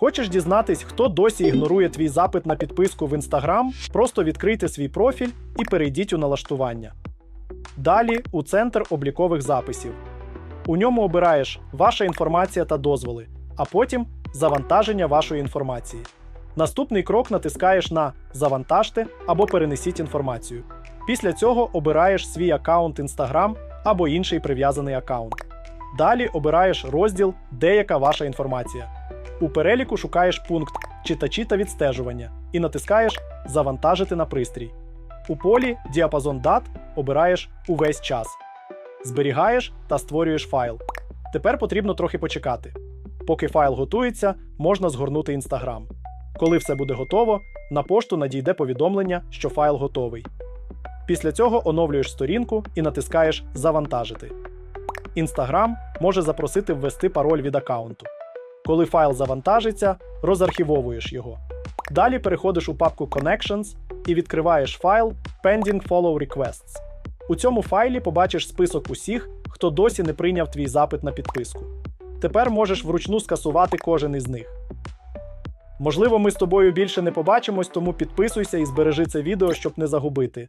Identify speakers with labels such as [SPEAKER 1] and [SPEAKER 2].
[SPEAKER 1] Хочеш дізнатись, хто досі ігнорує твій запит на підписку в Instagram? Просто відкрийте свій профіль і перейдіть у налаштування. Далі у центр облікових записів. У ньому обираєш Ваша інформація та дозволи, а потім завантаження вашої інформації. Наступний крок натискаєш на Завантажте або перенесіть інформацію. Після цього обираєш свій аккаунт Instagram або інший прив'язаний аккаунт. Далі обираєш розділ Деяка ваша інформація. У переліку шукаєш пункт Читачі та відстежування і натискаєш Завантажити на пристрій. У полі Діапазон дат обираєш Увесь час. Зберігаєш та створюєш файл. Тепер потрібно трохи почекати. Поки файл готується, можна згорнути Instagram. Коли все буде готово, на пошту надійде повідомлення, що файл готовий. Після цього оновлюєш сторінку і натискаєш Завантажити. Instagram може запросити ввести пароль від аккаунту. Коли файл завантажиться, розархівовуєш його. Далі переходиш у папку Connections і відкриваєш файл Pending Follow Requests. У цьому файлі побачиш список усіх, хто досі не прийняв твій запит на підписку. Тепер можеш вручну скасувати кожен із них. Можливо, ми з тобою більше не побачимось, тому підписуйся і збережи це відео, щоб не загубити.